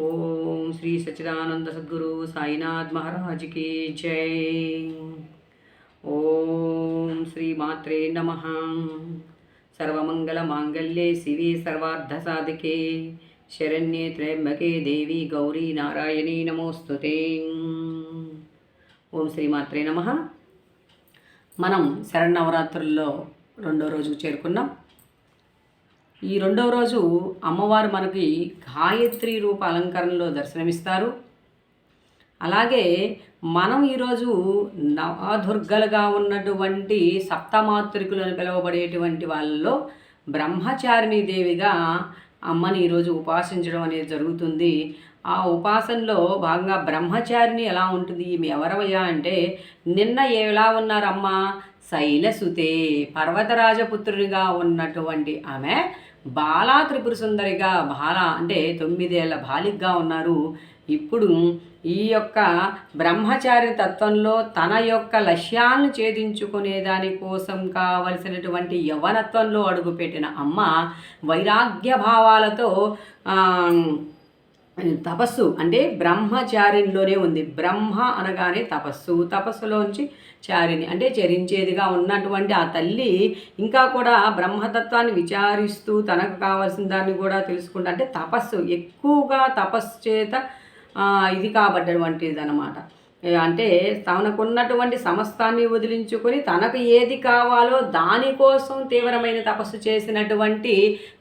ఓం శ్రీ సచ్చిదానంద సద్గురు సాయినాథ్ మహారాజ్కి జై. ఓం శ్రీ మాత్రే నమ. సర్వమంగళ మాంగళ్యే శివే సర్వార్థ సాధికే శరణ్యే త్రయంబకే దేవి గౌరీ నారాయణీ నమోస్తుతే. ఓం శ్రీ మాత్రే నమ. మనం శరణవరాత్రుల్లో రెండో రోజుకు చేరుకున్నాం. ఈ రెండవ రోజు అమ్మవారు మనకి గాయత్రి రూప అలంకరణలో దర్శనమిస్తారు. అలాగే మనం ఈరోజు నవదుర్గలుగా ఉన్నటువంటి సప్తమాతృకులు పిలువబడేటువంటి వాళ్ళలో బ్రహ్మచారిణి దేవిగా అమ్మని ఈరోజు ఉపాసించడం అనేది జరుగుతుంది. ఆ ఉపాసనలో భాగంగా బ్రహ్మచారిని ఎలా ఉంటుంది? ఈమె ఎవరవయ్యా అంటే నిన్న ఎలా ఉన్నారమ్మ? శైలసుతే పర్వతరాజపుత్రునిగా ఉన్నటువంటి ఆమె బాలా త్రిపుర సుందరిగా బాల అంటే తొమ్మిదేళ్ళ బాలికగా ఉన్నారు. ఇప్పుడు ఈ యొక్క బ్రహ్మచారి తత్వంలో తన యొక్క లక్ష్యాలను ఛేదించుకునే దానికోసం కావలసినటువంటి యవనత్వంలో అడుగుపెట్టిన అమ్మ వైరాగ్య భావాలతో తపస్సు అంటే బ్రహ్మచారిణిలోనే ఉంది. బ్రహ్మ అనగానే తపస్సు. తపస్సులోంచి చారిణి అంటే చరించేదిగా ఉన్నటువంటి ఆ తల్లి ఇంకా కూడా బ్రహ్మతత్వాన్ని విచారిస్తూ తనకు కావాల్సిన దాన్ని కూడా తెలుసుకుంటా అంటే తపస్సు. ఎక్కువగా తపస్సు చేత ఇది కాబడ్డటువంటిది అనమాట అంటే తనకున్నటువంటి సమస్తాన్ని వదిలించుకొని తనకు ఏది కావాలో దానికోసం తీవ్రమైన తపస్సు చేసినటువంటి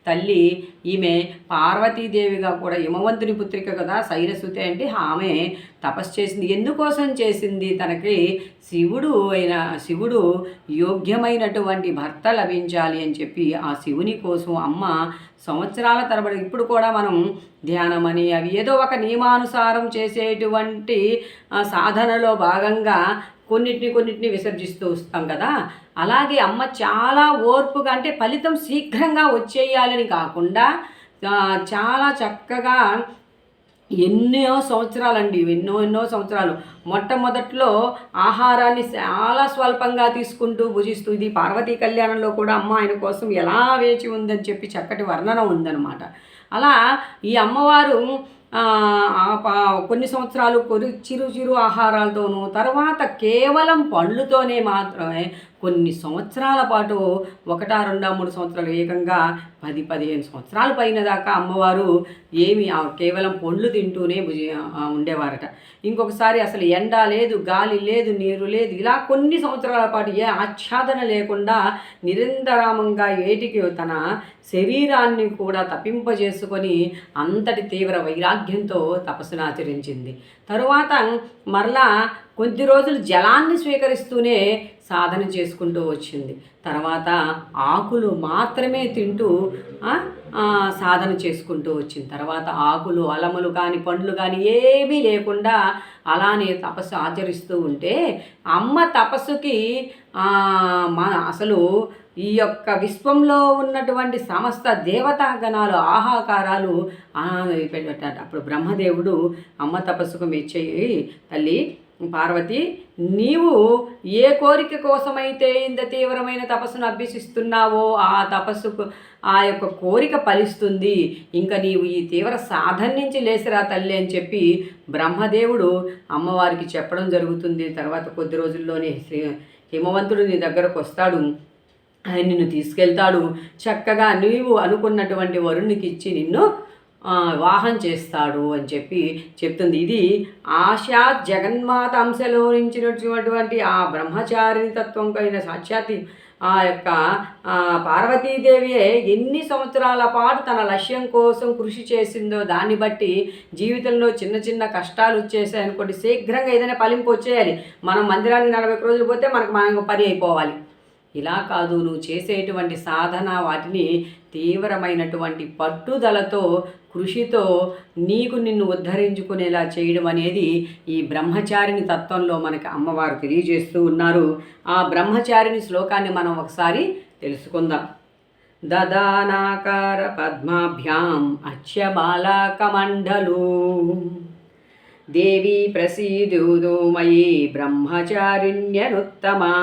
తల్లి ఈమె పార్వతీదేవిగా కూడా హిమవంతుని పుత్రిక కదా సైరసుతే అంటే ఆమె తపస్సు చేసింది. ఎందుకోసం చేసింది? తనకి శివుడు అయిన శివుడు యోగ్యమైనటువంటి భర్త లభించాలి అని చెప్పి ఆ శివుని కోసం అమ్మ సంవత్సరాల తరబడి ఇప్పుడు కూడా మనం ధ్యానమని అవి ఏదో ఒక నియమానుసారం చేసేటువంటి సాధనలో భాగంగా కొన్నిటిని కొన్నిటిని విసర్జిస్తూ వస్తాం కదా. అలాగే అమ్మ చాలా ఓర్పుగా అంటే ఫలితం శీఘ్రంగా వచ్చేయాలని కాకుండా చాలా చక్కగా ఎన్నో సంవత్సరాలండి ఎన్నో ఎన్నో సంవత్సరాలు. మొట్టమొదట్లో ఆహారాన్ని చాలా స్వల్పంగా తీసుకుంటూ భుజిస్తూ ఇది పార్వతీ కళ్యాణంలో కూడా అమ్మ ఆయన కోసం ఎలా వేచి ఉందని చెప్పి చక్కటి వర్ణన ఉందన్నమాట. అలా ఈ అమ్మవారు కొన్ని సంవత్సరాలు కొరి చిరు చిరు ఆహారాలతోనూ తర్వాత కేవలం పండ్లతోనే మాత్రమే కొన్ని సంవత్సరాల పాటు ఒకటా రెండా మూడు సంవత్సరాలు ఏకంగా పది పదిహేను సంవత్సరాల పైన దాకా అమ్మవారు ఏమి కేవలం పండ్లు తింటూనే ఉండేవారట. ఇంకొకసారి అసలు ఎండ లేదు గాలి లేదు నీరు లేదు ఇలా కొన్ని సంవత్సరాల పాటు ఏ ఆచ్ఛాదన లేకుండా నిరంతరామంగా ఏటికి తన శరీరాన్ని కూడా తప్పింపజేసుకొని అంతటి తీవ్ర వైరాగ్యంతో తపస్సును ఆచరించింది తరువాత మరలా కొద్ది రోజులు జలాన్ని స్వీకరిస్తూనే సాధన చేసుకుంటూ వచ్చింది. తర్వాత ఆకులు మాత్రమే తింటూ సాధన చేసుకుంటూ వచ్చింది. తర్వాత ఆకులు అలములు కానీ పండ్లు కానీ ఏమీ లేకుండా అలానే తపస్సు ఆచరిస్తూ ఉంటే అమ్మ తపస్సుకి మా అసలు ఈ యొక్క విశ్వంలో ఉన్నటువంటి సమస్త దేవతాగణాలు ఆహాకారాలు పెట్టాట అప్పుడు బ్రహ్మదేవుడు అమ్మ తపస్సుకు మెచ్చేయి తల్లి పార్వతి నీవు ఏ కోరిక కోసమైతే ఇంత తీవ్రమైన తపస్సును అభ్యసిస్తున్నావో ఆ తపస్సుకు ఆ యొక్క కోరిక ఫలిస్తుంది. ఇంకా నీవు ఈ తీవ్ర సాధన నుంచి లేసిరా తల్లి అని చెప్పి బ్రహ్మదేవుడు అమ్మవారికి చెప్పడం జరుగుతుంది. తర్వాత కొద్ది రోజుల్లోనే శ్రీ హిమవంతుడు నీ దగ్గరకు వస్తాడు. ఆయన నిన్ను తీసుకెళ్తాడు. చక్కగా నీవు అనుకున్నటువంటి వరుణ్ణికి ఇచ్చి నిన్ను వాహం చేస్తాడు అని చెప్పి చెప్తుంది. ఇది ఆశా జగన్మాత అంశలో నుంచినటువంటి ఆ బ్రహ్మచారి తత్వం కలిగిన సాక్షాత్ ఆ యొక్క పార్వతీదేవియే ఎన్ని సంవత్సరాల పాటు తన లక్ష్యం కోసం కృషి చేసిందో దాన్ని బట్టి జీవితంలో చిన్న చిన్న కష్టాలు వచ్చేసాయి అనుకోండి శీఘ్రంగా ఏదైనా ఫలింపు వచ్చేయాలి. మనం మందిరానికి నలభై రోజులు పోతే మనకు మనం పని అయిపోవాలి. ఇలా కాదు నువ్వు చేసేటువంటి సాధన వాటిని తీవ్రమైనటువంటి పట్టుదలతో కృషితో నీకు నిన్ను ఉద్ధరించుకునేలా చేయడం అనేది ఈ బ్రహ్మచారిని తత్వంలో మనకి అమ్మవారు తెలియజేస్తూ ఉన్నారు. ఆ బ్రహ్మచారిని శ్లోకాన్ని మనం ఒకసారి తెలుసుకుందాం. దదానాకార పద్మాభ్యాం అచ్చబాలకమండలు దేవి ప్రసీదుదో మయీ బ్రహ్మచారిణ్యనుత్తమా.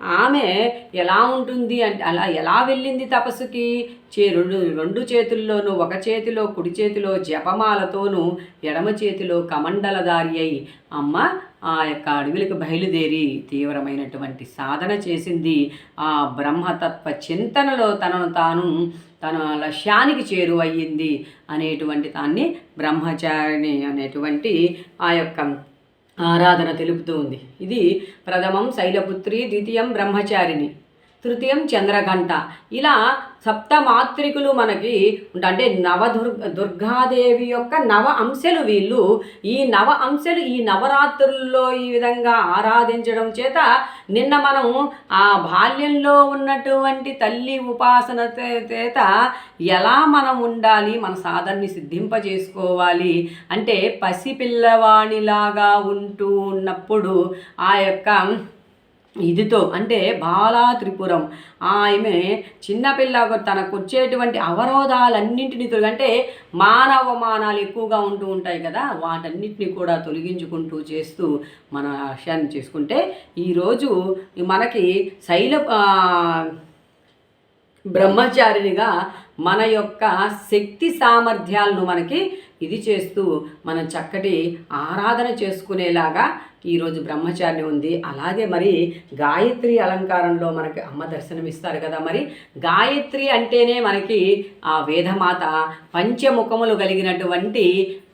ఆమె ఎలా ఉంటుంది అంటే అలా ఎలా వెళ్ళింది తపస్సుకి? చే రెండు రెండు చేతుల్లోనూ ఒక చేతిలో కుడి చేతిలో జపమాలతోనూ ఎడమ చేతిలో కమండలదారి అయి అమ్మ ఆ యొక్క అడవులకు బయలుదేరి తీవ్రమైనటువంటి సాధన చేసింది. ఆ బ్రహ్మతత్వ చింతనలో తనను తాను తన లక్ష్యానికి చేరువయ్యింది అనేటువంటి దాన్ని బ్రహ్మచారిణి అనేటువంటి ఆ యొక్క ఆరాధన తెలుపుతూ ఉంది ఇది ప్రథమం శైలపుత్రి ద్వితీయం బ్రహ్మచారిణి. తృతీయం చంద్రగంట. ఇలా సప్తమాత్రికులు మనకి అంటే నవ దుర్గ దుర్గాదేవి యొక్క నవ అంశలు వీళ్ళు ఈ నవ అంశలు ఈ నవరాత్రుల్లో ఈ విధంగా ఆరాధించడం చేత నిన్న మనం ఆ బాల్యంలో ఉన్నటువంటి తల్లి ఉపాసన చేత ఎలా మనం ఉండాలి మన సాధనని సిద్ధింపజేసుకోవాలి అంటే పసిపిల్లవాణిలాగా ఉంటూ ఉన్నప్పుడు ఆ యొక్క ఇదితో అంటే బాలా త్రిపురం. ఆమె చిన్నపిల్ల తనకు వచ్చేటువంటి అవరోధాలన్నింటినీ తొలగి అంటే మానవ మానాలు ఎక్కువగా ఉంటూ ఉంటాయి కదా వాటన్నిటిని కూడా తొలగించుకుంటూ చేస్తూ మన లక్ష్యాన్ని చేసుకుంటే ఈరోజు మనకి శైల బ్రహ్మచారినిగా మన యొక్క శక్తి సామర్థ్యాలను మనకి ఇది చేస్తూ మనం చక్కటి ఆరాధన చేసుకునేలాగా ఈరోజు బ్రహ్మచారిని ఉంది. అలాగే మరి గాయత్రి అలంకారంలో మనకి అమ్మ దర్శనమిస్తారు కదా మరి. గాయత్రి అంటేనే మనకి ఆ వేదమాత పంచముఖములు కలిగినటువంటి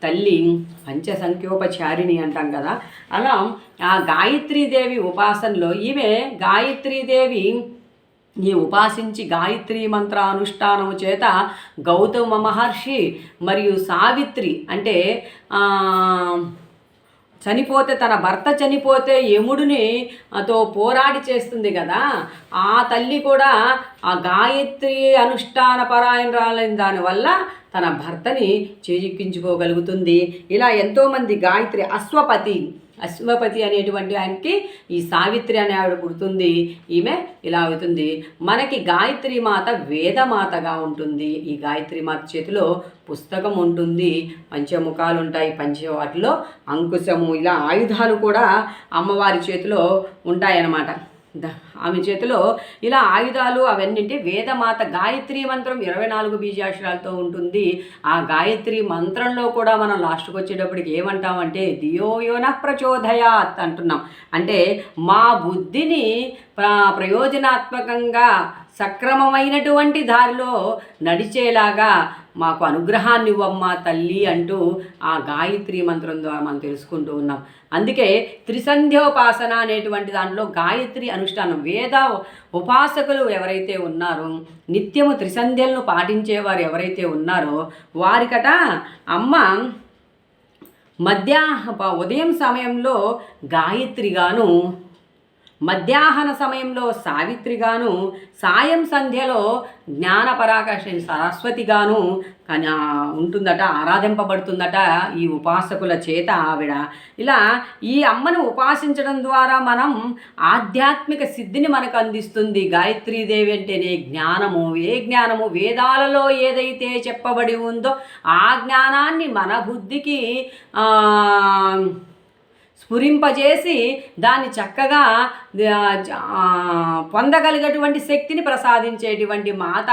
తల్లి పంచ సంఖ్యోపచారిణి అంటాం కదా. అలా ఆ గాయత్రీదేవి ఉపాసనలో ఈమె గాయత్రీదేవి ఈ ఉపాసించి గాయత్రి మంత్ర అనుష్ఠానము చేత గౌతమ మహర్షి మరియు సావిత్రి అంటే చనిపోతే తన భర్త చనిపోతే యముడిని తో పోరాడి చేస్తుంది కదా ఆ తల్లి కూడా ఆ గాయత్రి అనుష్ఠాన పరాయణరాలైన దానివల్ల తన భర్తని చేజిక్కించుకోగలుగుతుంది. ఇలా ఎంతోమంది గాయత్రి అశ్వపతి అశ్వపతి అనేటువంటి ఆయనకి ఈ సావిత్రి అనే ఆవిడ పుడుతుంది. ఈమె ఇలా అవుతుంది. మనకి గాయత్రి మాత వేదమాతగా ఉంటుంది. ఈ గాయత్రి మాత చేతిలో పుస్తకం ఉంటుంది. పంచముఖాలు ఉంటాయి. పంచ వాటిలో అంకుశము ఇలా ఆయుధాలు కూడా అమ్మవారి చేతిలో ఉంటాయన్నమాట. ఆమె చేతిలో ఇలా ఆయుధాలు అవన్నింటి వేదమాత గాయత్రి మంత్రం ఇరవై నాలుగు బీజాక్షరాలతో ఉంటుంది. ఆ గాయత్రి మంత్రంలో కూడా మనం లాస్ట్కి వచ్చేటప్పటికి ఏమంటామంటే దియోయోన ప్రచోదయాత్ అంటున్నాం. అంటే మా బుద్ధిని ప్ర ప్రయోజనాత్మకంగా సక్రమమైనటువంటి దారిలో నడిచేలాగా మాకు అనుగ్రహాన్ని ఇవ్వమ్మా తల్లి అంటూ ఆ గాయత్రి మంత్రం ద్వారా మనం తెలుసుకుంటూ ఉన్నాం. అందుకే త్రిసంధ్యోపాసన అనేటువంటి దాంట్లో గాయత్రి అనుష్ఠానం వేద ఉపాసకులు ఎవరైతే ఉన్నారో నిత్యము త్రిసంధ్యలను పాటించేవారు ఎవరైతే ఉన్నారో వారికట అమ్మ మధ్యాహ్న ఉదయం సమయంలో గాయత్రిగాను మధ్యాహ్న సమయంలో సావిత్రిగాను సాయం సంధ్యలో జ్ఞానపరాకాశ సరస్వతిగాను ఉంటుందట ఆరాధింపబడుతుందట ఈ ఉపాసకుల చేత ఆవిడ. ఇలా ఈ అమ్మను ఉపాసించడం ద్వారా మనం ఆధ్యాత్మిక సిద్ధిని మనకు అందిస్తుంది. గాయత్రీదేవి అంటేనే జ్ఞానము. ఏ జ్ఞానము? వేదాలలో ఏదైతే చెప్పబడి ఉందో ఆ జ్ఞానాన్ని మన బుద్ధికి స్ఫురింపజేసి దాన్ని చక్కగా పొందగలిగేటువంటి శక్తిని ప్రసాదించేటువంటి మాత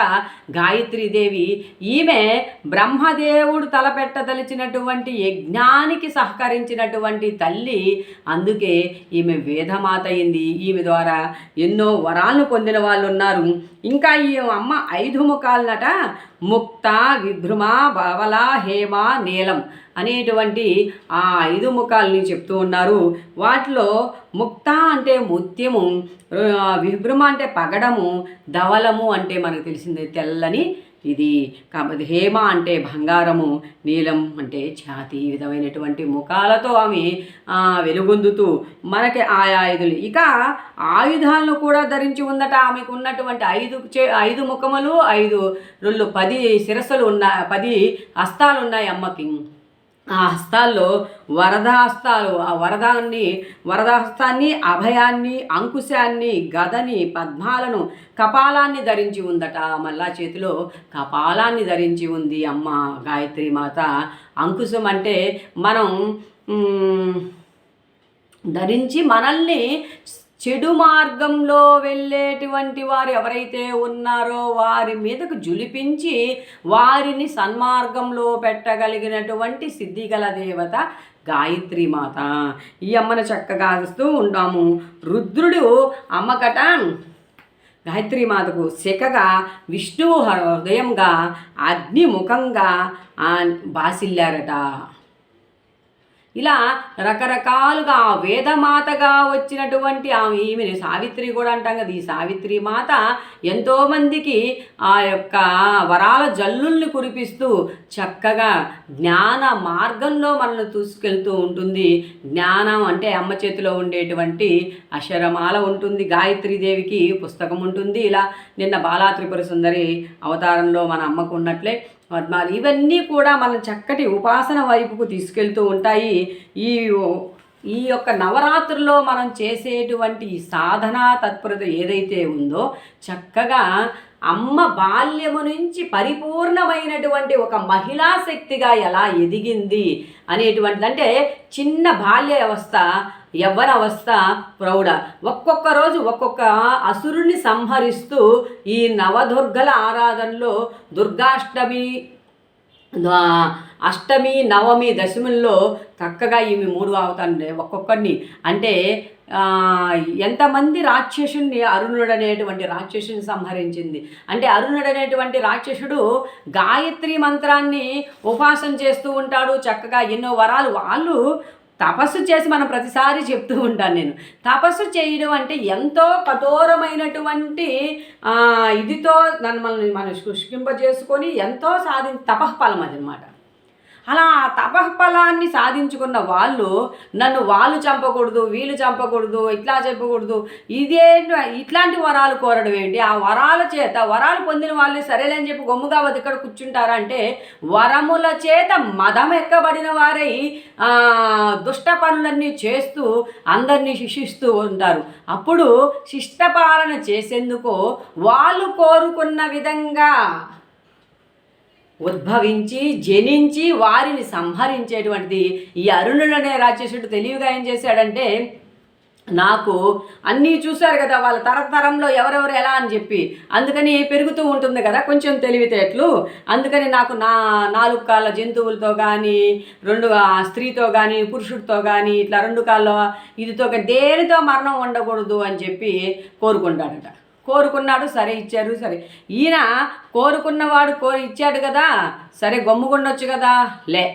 గాయత్రీదేవి. ఈమె బ్రహ్మదేవుడు తలపెట్టదలిచినటువంటి యజ్ఞానికి సహకరించినటువంటి తల్లి. అందుకే ఈమె వేదమాత అయింది. ఈమె ద్వారా ఎన్నో వరాలను పొందిన వాళ్ళు ఉన్నారు ఇంకా ఈ అమ్మ ఐదు ముఖాలనట ముక్త విభ్రుమ బవల హేమ నీలం. అనేటువంటి ఆ ఐదు ముఖాలని చెప్తూ ఉన్నారు. వాటిలో ముక్త అంటే ముత్యము విభ్రమ అంటే పగడము ధవలము అంటే మనకు తెలిసింది తెల్లని ఇది. కాబట్టి హేమ అంటే బంగారము నీలం అంటే ఛాతి ఈ విధమైనటువంటి ముఖాలతో ఆమె వెలుగొందుతూ మనకి ఆయా ఆయుధులు ఇక ఆయుధాలను కూడా ధరించి ఉందట ఆమెకు ఉన్నటువంటి ఐదు చే ఐదు ముఖములు ఐదు రెండు పది శిరస్సులు ఉన్న పది హస్తాలు ఉన్నాయి అమ్మకి ఆ హస్తాల్లో వరదాస్తాలు ఆ వరదాన్ని వరదహస్తాన్ని అభయాన్ని అంకుశాన్ని గదని పద్మాలను కపాలాన్ని ధరించి ఉందట. మళ్ళా చేతిలో కపాలాన్ని ధరించి ఉంది అమ్మ గాయత్రి మాత. అంకుశం అంటే మనం ధరించి మనల్ని చెడు మార్గంలో వెళ్ళేటువంటి వారు ఎవరైతే ఉన్నారో వారి మీదకు జులిపించి వారిని సన్మార్గంలో పెట్టగలిగినటువంటి సిద్ధిగల దేవత గాయత్రి మాత. ఈ అమ్మను చక్కగా చూస్తూ ఉంటాము రుద్రుడు అమ్మకట గాయత్రి మాతకు శిఖగా విష్ణువు హృదయంగా అగ్నిముఖంగా బాసిల్లారట. ఇలా రకరకాలుగా ఆ వేదమాతగా వచ్చినటువంటి ఆమె ఈమెని సావిత్రి కూడా అంటాం కదా. ఈ సావిత్రి మాత ఎంతోమందికి ఆ యొక్క వరాల జల్లుల్ని కురిపిస్తూ చక్కగా జ్ఞాన మార్గంలో మనల్ని తీసుకెళ్తూ ఉంటుంది. జ్ఞానం అంటే అమ్మ చేతిలో ఉండేటువంటి అక్షరమాల ఉంటుంది. గాయత్రీదేవికి పుస్తకం ఉంటుంది. ఇలా నిన్న బాలా త్రిపుర సుందరి అవతారంలో మన అమ్మకు ఉన్నట్లే పద్మాలు ఇవన్నీ కూడా మన చక్కటి ఉపాసన వైపుకు తీసుకెళ్తూ ఉంటాయి. ఈ ఈ యొక్క నవరాత్రుల్లో మనం చేసేటువంటి సాధనా తత్పరత ఏదైతే ఉందో చక్కగా అమ్మ బాల్యము నుంచి పరిపూర్ణమైనటువంటి ఒక మహిళా శక్తిగా ఎలా ఎదిగింది అనేటువంటిది. అంటే చిన్న బాల్య వ్యవస్థ ఎవరి అవస్థ ప్రౌఢ. ఒక్కొక్క రోజు ఒక్కొక్క అసురుని సంహరిస్తూ ఈ నవదుర్గల ఆరాధనలో దుర్గాష్టమి అష్టమి నవమి దశముల్లో చక్కగా ఈమె మూడు అవుతాయి ఒక్కొక్కడిని. అంటే ఎంతమంది రాక్షసుని అరుణుడు అనేటువంటి రాక్షసుని సంహరించింది. అంటే అరుణుడు అనేటువంటి రాక్షసుడు గాయత్రి మంత్రాన్ని ఉపాసన చేస్తూ ఉంటాడు. చక్కగా ఎన్నో వరాలు. వాళ్ళు తపస్సు చేసి మనం ప్రతిసారి చెప్తూ ఉంటాను నేను. తపస్సు చేయడం అంటే ఎంతో కఠోరమైనటువంటి ఇదితో మనల్ని మనం శుష్కింపజేసుకొని ఎంతో సాధి తపఃఫలం అది అనమాట అలా ఆ సాధించుకున్న వాళ్ళు నన్ను వాళ్ళు చంపకూడదు వీళ్ళు చంపకూడదు ఇట్లా చెప్పకూడదు. ఇదే ఇట్లాంటి వరాలు కోరడం ఏంటి? ఆ వరాల చేత వరాలు పొందిన వాళ్ళు సరేలేని చెప్పి గొమ్ముగా వద్ద ఇక్కడ కూర్చుంటారా అంటే వరముల చేత మదం ఎక్కబడిన వారై దుష్ట పనులన్నీ చేస్తూ అందరినీ శిక్షిస్తూ ఉంటారు. అప్పుడు శిష్టపాలన చేసేందుకు వాళ్ళు కోరుకున్న విధంగా ఉద్భవించి జనించి వారిని సంహరించేటువంటిది ఈ అరుణుడనే రాక్షసుడు తెలివిగా ఏం చేశాడంటే నాకు అన్నీ చూశారు కదా వాళ్ళ తరతరంలో ఎవరెవరు ఎలా అని చెప్పి. అందుకని పెరుగుతూ ఉంటుంది కదా కొంచెం తెలివితేటలు. అందుకని నాకు నా నాలుగు కాళ్ళ జంతువులతో కానీ రెండు స్త్రీతో కానీ పురుషుడితో కానీ ఇట్లా రెండు కాళ్ళ ఇదితో దేనితో మరణం ఉండకూడదు అని చెప్పి కోరుకుంటాడట. కోరుకున్నాడు సరే ఇచ్చారు సరే. ఈయన కోరుకున్నవాడు కోరి ఇచ్చాడు కదా సరే గమ్ముకుండొచ్చు కదా లే.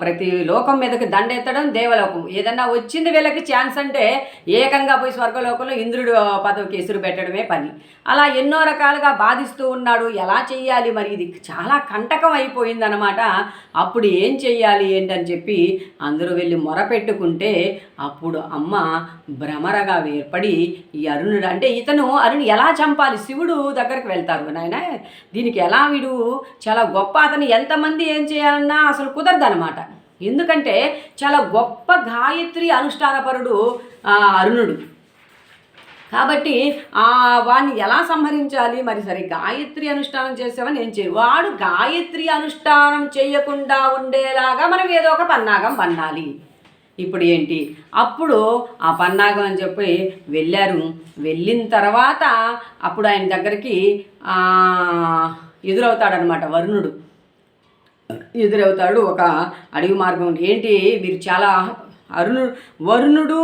ప్రతి లోకం మీదకి దండెత్తడం దేవలోకం. ఏదన్నా వచ్చింది వీళ్ళకి ఛాన్స్ అంటే ఏకంగా పోయి స్వర్గలోకంలో ఇంద్రుడు పదవికి ఎసురు పెట్టడమే పని. అలా ఎన్నో రకాలుగా బాధిస్తూ ఉన్నాడు. ఎలా చెయ్యాలి మరి? ఇది చాలా కంటకం అయిపోయిందనమాట అప్పుడు ఏం చెయ్యాలి ఏంటని చెప్పి అందరూ వెళ్ళి మొరపెట్టుకుంటే అప్పుడు అమ్మ భ్రమరగా ఏర్పడి ఈ అరుణుడు అంటే ఇతను అరుణ్ ఎలా చంపాలి? శివుడు దగ్గరికి వెళ్తారు. నాయన దీనికి ఎలా వీడు? చాలా గొప్ప అతను. ఎంతమంది ఏం చేయాలన్నా అసలు కుదరదు అనమాట ఎందుకంటే చాలా గొప్ప గాయత్రి అనుష్ఠానపరుడు అరుణుడు. కాబట్టి వాణ్ణి వాడిని ఎలా సంహరించాలి? మరి సరే గాయత్రి అనుష్ఠానం చేసావని నేను చేయ వాడు గాయత్రి అనుష్ఠానం చేయకుండా ఉండేలాగా మనం ఏదో ఒక పన్నాగం పన్నాలి. ఇప్పుడు ఏంటి? అప్పుడు ఆ పన్నాగం అని చెప్పి వెళ్ళారు. వెళ్ళిన తర్వాత అప్పుడు ఆయన దగ్గరికి ఎదురవుతాడనమాట వరుణుడు. ఎదురవుతాడు. ఒక అడవి మార్గం ఏంటి? వీరు చాలా అరుణు వరుణుడు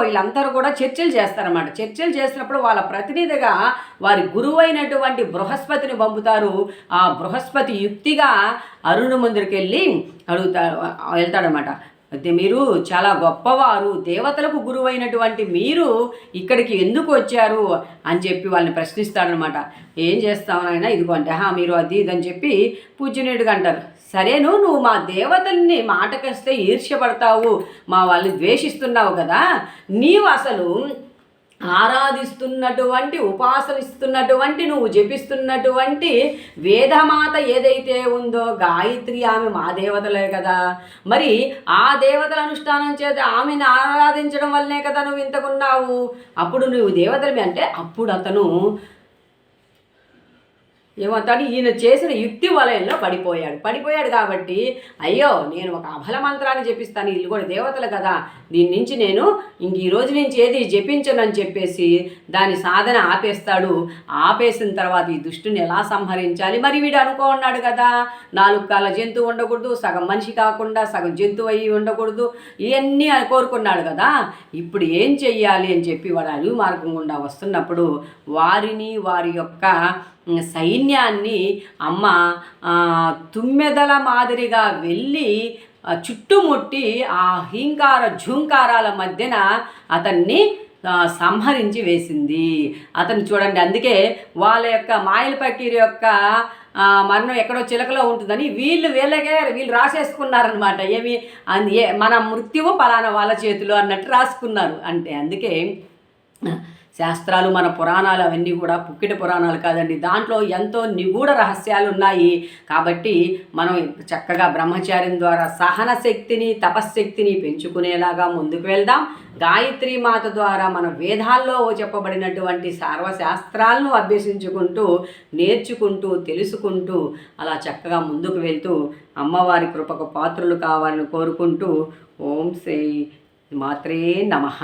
వీళ్ళందరూ కూడా చర్చలు చేస్తారన్నమాట. చర్చలు చేసినప్పుడు వాళ్ళ ప్రతినిధిగా వారి గురువైనటువంటి బృహస్పతిని పంపుతారు. ఆ బృహస్పతి యుక్తిగా అరుణు ముందరికి వెళ్ళి అడుగుతాడు వెళ్తాడనమాట అయితే మీరు చాలా గొప్పవారు దేవతలకు గురువైనటువంటి మీరు ఇక్కడికి ఎందుకు వచ్చారు అని చెప్పి వాళ్ళని ప్రశ్నిస్తాడనమాట ఏం చేస్తావునైనా నాయన? ఇదిగో అంటే మీరు అది ఇది అని చెప్పి పూజనీయుడిగా అంటారు. సరేను నువ్వు మా దేవతల్ని మాటకొస్తే ఈర్ష్యపడతావు మా వాళ్ళు ద్వేషిస్తున్నావు కదా నీవు అసలు ఆరాధిస్తున్నటువంటి ఉపాసనిస్తున్నటువంటి నువ్వు జపిస్తున్నటువంటి వేదమాత ఏదైతే ఉందో గాయత్రి ఆమె మా దేవతలే కదా. మరి ఆ దేవతల అనుష్ఠానం చేత ఆమెను ఆరాధించడం వల్లనే కదా నువ్వు ఇంతకున్నావు. అప్పుడు నువ్వు దేవతలవి అంటే అప్పుడు అతను ఏమవుతాడు ఈయన చేసిన యుక్తి వలయంలో పడిపోయాడు. పడిపోయాడు కాబట్టి అయ్యో నేను ఒక అభల మంత్రాన్ని జపిస్తాను వీళ్ళు కూడా దేవతలు కదా. దీని నుంచి నేను ఇంక ఈ రోజు నుంచి ఏది జపించనని చెప్పేసి దాని సాధన ఆపేస్తాడు. ఆపేసిన తర్వాత ఈ దుష్టుని ఎలా సంహరించాలి? మరి వీడు అనుకో ఉన్నాడు కదా. నాలుగు కాళ్ళ జంతువు ఉండకూడదు సగం మనిషి కాకుండా సగం జంతువు అయ్యి ఉండకూడదు. ఇవన్నీ అని కోరుకున్నాడు కదా. ఇప్పుడు ఏం చెయ్యాలి అని చెప్పి వాడు అడవి మార్గం గుండా వస్తున్నప్పుడు వారిని వారి యొక్క సైన్యాన్ని అమ్మ తుమ్మెదల మాదిరిగా వెళ్ళి చుట్టుముట్టి ఆ హీంకార ఝూంకారాల మధ్యన అతన్ని సంహరించి వేసింది. అతను చూడండి అందుకే వాళ్ళ యొక్క మాయల పకీర్ యొక్క మరణం ఎక్కడో చిలకలో ఉంటుందని వీళ్ళు వీళ్ళకే వీళ్ళు రాసేసుకున్నారనమాట ఏమి ఏ మన మృత్యువు పలానా వాళ్ళ చేతిలో అన్నట్టు రాసుకున్నారు. అంటే అందుకే శాస్త్రాలు మన పురాణాలు అవన్నీ కూడా పుక్కిట పురాణాలు కాదండి. దాంట్లో ఎంతో నిగూఢ రహస్యాలు ఉన్నాయి కాబట్టి మనం చక్కగా బ్రహ్మచార్యం ద్వారా సహన శక్తిని తపశ్శక్తిని పెంచుకునేలాగా ముందుకు వెళ్దాం. గాయత్రి మాత ద్వారా మన వేదాల్లో చెప్పబడినటువంటి సర్వశాస్త్రాలను అభ్యసించుకుంటూ నేర్చుకుంటూ తెలుసుకుంటూ అలా చక్కగా ముందుకు వెళ్తూ అమ్మవారి కృపకు పాత్రలు కావాలని కోరుకుంటూ ఓం శ్రీ మాత్రే నమః.